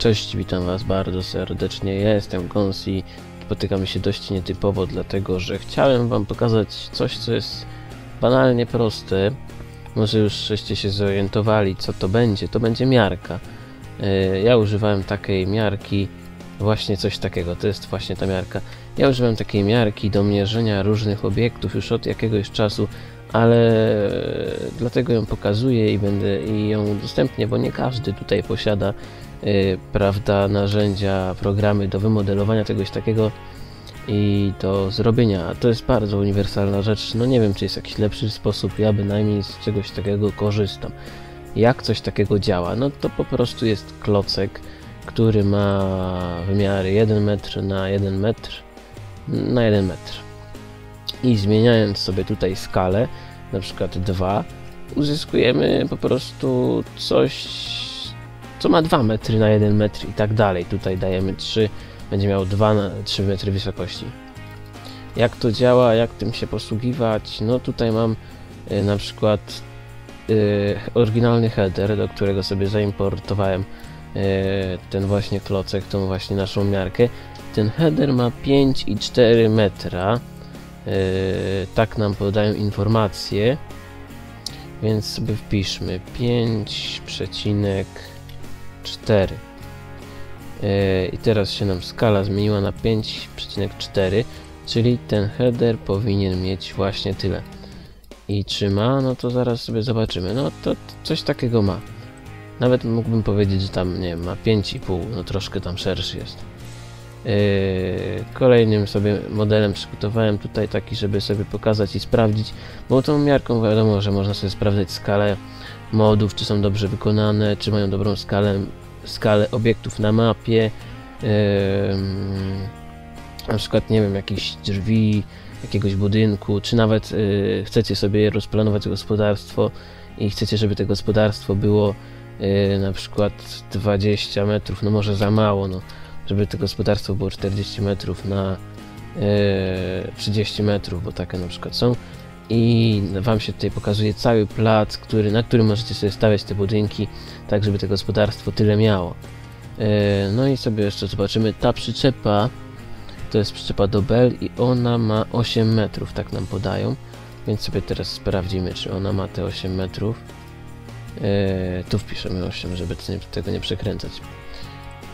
Cześć, witam Was bardzo serdecznie. Ja jestem Gonsi. Spotykamy się dość nietypowo, dlatego że chciałem Wam pokazać coś, co jest banalnie proste. Może już żeście się zorientowali, co to będzie. To będzie miarka. E, Ja używałem takiej miarki, właśnie coś takiego. To jest właśnie ta miarka. Ja używam takiej miarki do mierzenia różnych obiektów już od jakiegoś czasu, ale dlatego ją pokazuję i będę i ją udostępnię, bo nie każdy tutaj posiada prawda, narzędzia, programy do wymodelowania czegoś takiego i do zrobienia. To jest bardzo uniwersalna rzecz. No nie wiem, czy jest jakiś lepszy sposób. Ja bynajmniej z czegoś takiego korzystam. Jak coś takiego działa? No to po prostu jest klocek, który ma wymiary 1 metr na 1 metr na 1 metr. I zmieniając sobie tutaj skalę, na przykład 2, uzyskujemy po prostu coś, co ma 2 metry na 1 metr i tak dalej. Tutaj dajemy 3, będzie miał 2 na 3 metry wysokości. Jak to działa, jak tym się posługiwać? No tutaj mam y, na przykład y, oryginalny header, do którego sobie zaimportowałem y, ten właśnie klocek, tą właśnie naszą miarkę. Ten header ma 5,4 metra. Y, tak nam podają informacje. Więc sobie wpiszmy 5, przecinek 4. E, I teraz się nam skala zmieniła na 5,4, czyli ten header powinien mieć właśnie tyle. I czy ma? No to zaraz sobie zobaczymy. No to coś takiego ma. Nawet mógłbym powiedzieć, że tam, nie ma 5,5, no troszkę tam szerszy jest. Yy, kolejnym sobie modelem przygotowałem tutaj taki, żeby sobie pokazać i sprawdzić, bo tą miarką wiadomo, że można sobie sprawdzać skalę modów, czy są dobrze wykonane, czy mają dobrą skalę, skalę obiektów na mapie, yy, na przykład, nie wiem, jakichś drzwi, jakiegoś budynku, czy nawet yy, chcecie sobie rozplanować gospodarstwo i chcecie, żeby to gospodarstwo było yy, na przykład 20 metrów, no może za mało, no żeby to gospodarstwo było 40 metrów na e, 30 metrów, bo takie na przykład są. I Wam się tutaj pokazuje cały plac, który, na którym możecie sobie stawiać te budynki, tak żeby to gospodarstwo tyle miało. E, no i sobie jeszcze zobaczymy, ta przyczepa to jest przyczepa do Bell i ona ma 8 metrów, tak nam podają. Więc sobie teraz sprawdzimy, czy ona ma te 8 metrów. E, tu wpiszemy 8, żeby tego nie przekręcać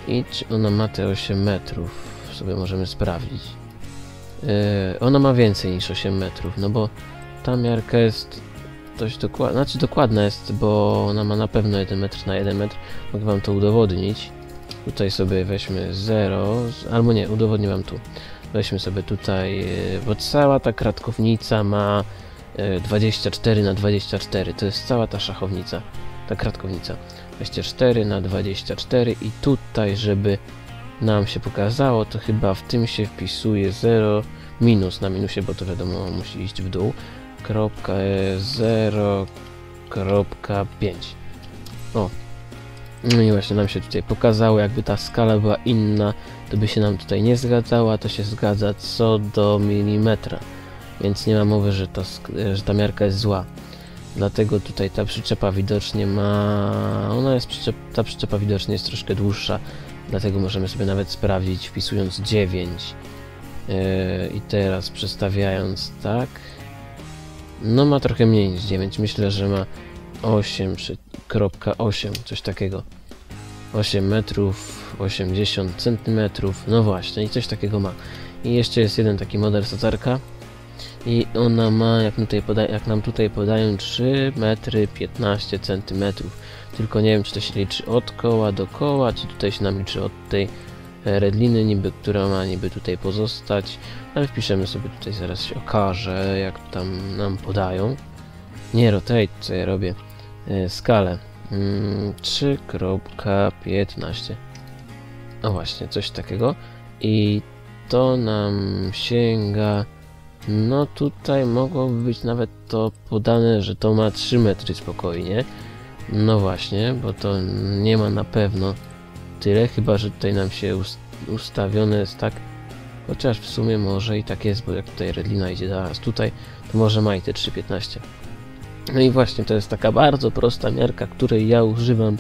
i czy ona ma te 8 metrów sobie możemy sprawdzić yy, ona ma więcej niż 8 metrów no bo ta miarka jest dość dokładna, znaczy dokładna jest, bo ona ma na pewno 1 metr na 1 metr. Mogę wam to udowodnić. Tutaj sobie weźmy 0 albo nie, udowodnię wam tu. Weźmy sobie tutaj, yy, bo cała ta kratkownica ma 24 yy, na 24 to jest cała ta szachownica ta kratkownica. 24 na 24 i tutaj, żeby nam się pokazało, to chyba w tym się wpisuje 0 minus na minusie, bo to wiadomo musi iść w dół, 0.5 o no i właśnie nam się tutaj pokazało, jakby ta skala była inna, to by się nam tutaj nie zgadzała, to się zgadza co do milimetra, więc nie ma mowy, że ta, że ta miarka jest zła. Dlatego tutaj ta przyczepa widocznie ma... Ona jest przyczep... Ta przyczepa widocznie jest troszkę dłuższa. Dlatego możemy sobie nawet sprawdzić wpisując 9. Yy, I teraz przestawiając tak... No ma trochę mniej niż 9. Myślę, że ma 8,8. Coś takiego. 8 metrów, 80 centymetrów. No właśnie, i coś takiego ma. I jeszcze jest jeden taki model sacarka i ona ma, jak, tutaj jak nam tutaj podają, 3 metry 15 centymetrów. Tylko nie wiem, czy to się liczy od koła do koła, czy tutaj się nam liczy od tej redliny, niby, która ma niby tutaj pozostać. Ale wpiszemy sobie tutaj, zaraz się okaże, jak tam nam podają. Nie rotate, co ja robię. E, skalę. Mm, 3.15. O właśnie, coś takiego. I to nam sięga no tutaj mogłoby być nawet to podane, że to ma 3 metry spokojnie. No właśnie, bo to nie ma na pewno tyle, chyba że tutaj nam się ustawione jest tak, chociaż w sumie może i tak jest, bo jak tutaj redlina idzie zaraz tutaj, to może ma i te 3,15. No i właśnie to jest taka bardzo prosta miarka, której ja używam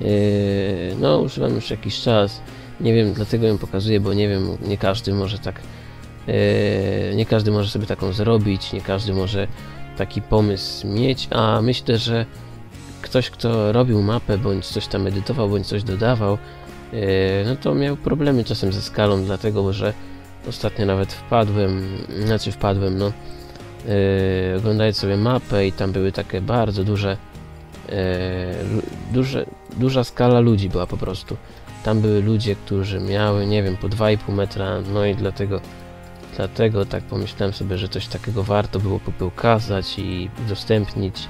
Yy, no, używam już jakiś czas. Nie wiem, dlatego ją pokazuję, bo nie wiem, nie każdy może tak. Yy, nie każdy może sobie taką zrobić, nie każdy może taki pomysł mieć, a myślę, że ktoś, kto robił mapę, bądź coś tam edytował, bądź coś dodawał, yy, no to miał problemy czasem ze skalą, dlatego że ostatnio nawet wpadłem, znaczy wpadłem, no, yy, oglądając sobie mapę i tam były takie bardzo duże, yy, duże, duża skala ludzi była po prostu. Tam były ludzie, którzy miały, nie wiem, po 2,5 metra, no i dlatego dlatego tak pomyślałem sobie, że coś takiego warto było pokazać i udostępnić.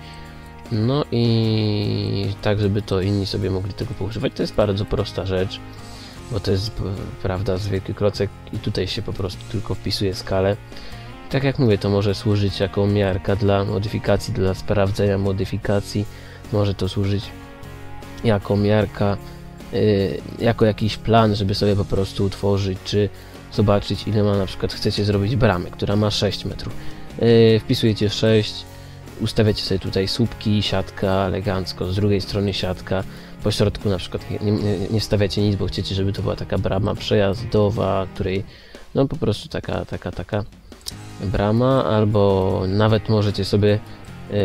No i tak, żeby to inni sobie mogli tego poużywać. To jest bardzo prosta rzecz, bo to jest prawda zwykły klocek i tutaj się po prostu tylko wpisuje skalę. Tak jak mówię, to może służyć jako miarka dla modyfikacji, dla sprawdzenia modyfikacji. Może to służyć jako miarka, yy, jako jakiś plan, żeby sobie po prostu utworzyć, czy zobaczyć ile ma na przykład chcecie zrobić bramę, która ma 6 metrów. Yy, wpisujecie 6, ustawiacie sobie tutaj słupki, siatka elegancko, z drugiej strony siatka, po środku na przykład nie, nie, stawiacie nic, bo chcecie, żeby to była taka brama przejazdowa, której no po prostu taka, taka, taka brama, albo nawet możecie sobie yy,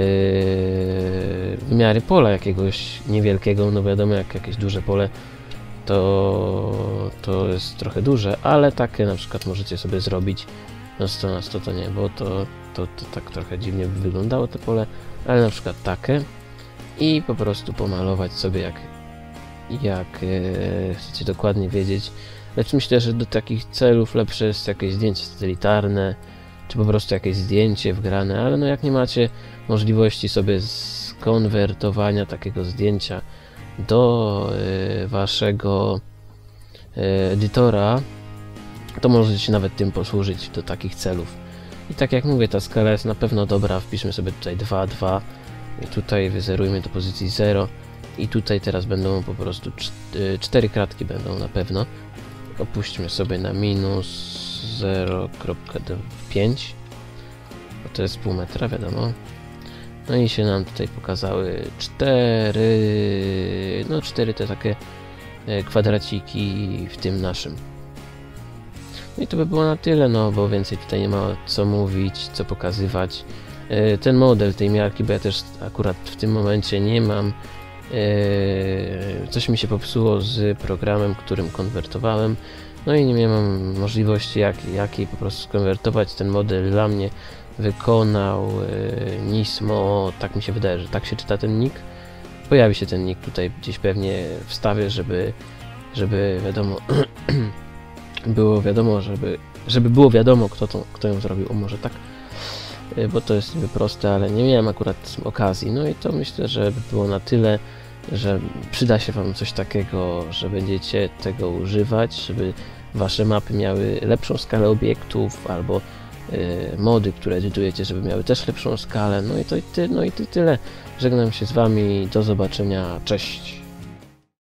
wymiary pola jakiegoś niewielkiego, no wiadomo jak jakieś duże pole to, to jest trochę duże, ale takie na przykład możecie sobie zrobić no 100 na 100 to nie, bo to, to, to tak trochę dziwnie by wyglądało to pole, ale na przykład takie i po prostu pomalować sobie jak, jak e, chcecie dokładnie wiedzieć. Lecz myślę, że do takich celów lepsze jest jakieś zdjęcie satelitarne, czy po prostu jakieś zdjęcie wgrane, ale no jak nie macie możliwości sobie skonwertowania takiego zdjęcia do y, waszego y, edytora, to możecie się nawet tym posłużyć do takich celów. I tak jak mówię, ta skala jest na pewno dobra. Wpiszmy sobie tutaj 2, 2 i tutaj wyzerujmy do pozycji 0 i tutaj teraz będą po prostu 4 y, kratki będą na pewno. Opuśćmy sobie na minus 0.5 bo to jest pół metra, wiadomo. No i się nam tutaj pokazały cztery, no cztery te takie e, kwadraciki w tym naszym. No i to by było na tyle, no bo więcej tutaj nie ma co mówić, co pokazywać. E, ten model tej miarki, bo ja też akurat w tym momencie nie mam. E, coś mi się popsuło z programem, którym konwertowałem. No i nie miałem możliwości jak, jakiej po prostu skonwertować ten model dla mnie wykonał e, Nismo, tak mi się wydaje, że tak się czyta ten nick. Pojawi się ten nick tutaj gdzieś pewnie wstawię, żeby, żeby wiadomo, było wiadomo, żeby, żeby było wiadomo, kto, to, kto ją zrobił, o może tak, e, bo to jest niby proste, ale nie miałem akurat okazji. No i to myślę, że by było na tyle, że przyda się Wam coś takiego, że będziecie tego używać, żeby Wasze mapy miały lepszą skalę obiektów, albo Y, mody, które edytujecie, żeby miały też lepszą skalę. No i to i ty, no i ty tyle. Żegnam się z Wami. Do zobaczenia. Cześć.